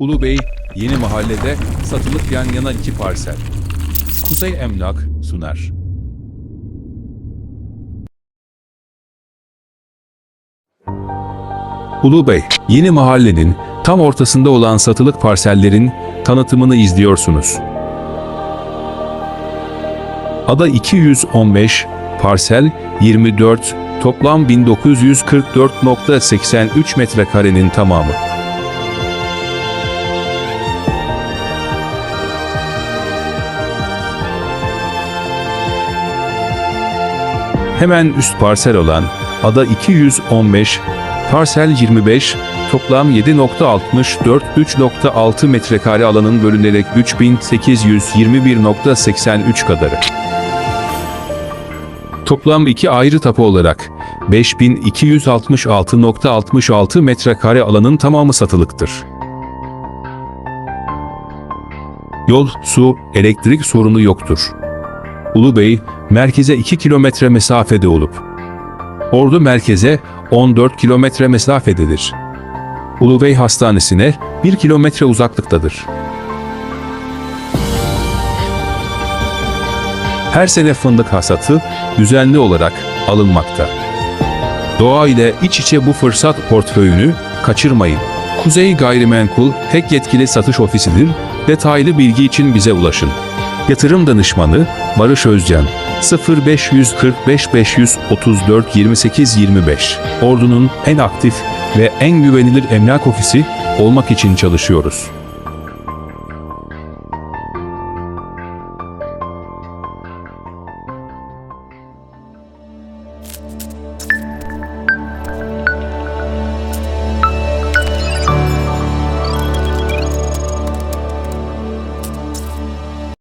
Ulu Bey, Yeni Mahallede satılık yan yana iki parsel. Kuzey Emlak sunar. Ulu Bey, Yeni Mahallenin tam ortasında olan satılık parsellerin tanıtımını izliyorsunuz. Ada 215, parsel 24, toplam 1944.83 metrekarenin tamamı. Hemen üst parsel olan ada 215, parsel 25, toplam 7.64 3.6 metrekare alanın bölünerek 3821.83 kadarı. Toplam iki ayrı tapu olarak 5266.66 metrekare alanın tamamı satılıktır. Yol, su, elektrik sorunu yoktur. Ulu Bey, merkeze 2 kilometre mesafede olup, Ordu merkeze 14 kilometre mesafededir. Ulu Bey Hastanesi'ne 1 kilometre uzaklıktadır. Her sene fındık hasatı düzenli olarak alınmakta. Doğa ile iç içe bu fırsat portföyünü kaçırmayın. Kuzey Gayrimenkul tek yetkili satış ofisidir. Detaylı bilgi için bize ulaşın. Yatırım danışmanı Barış Özcan 0545 534 28 25 Ordu'nun en aktif ve en güvenilir emlak ofisi olmak için çalışıyoruz.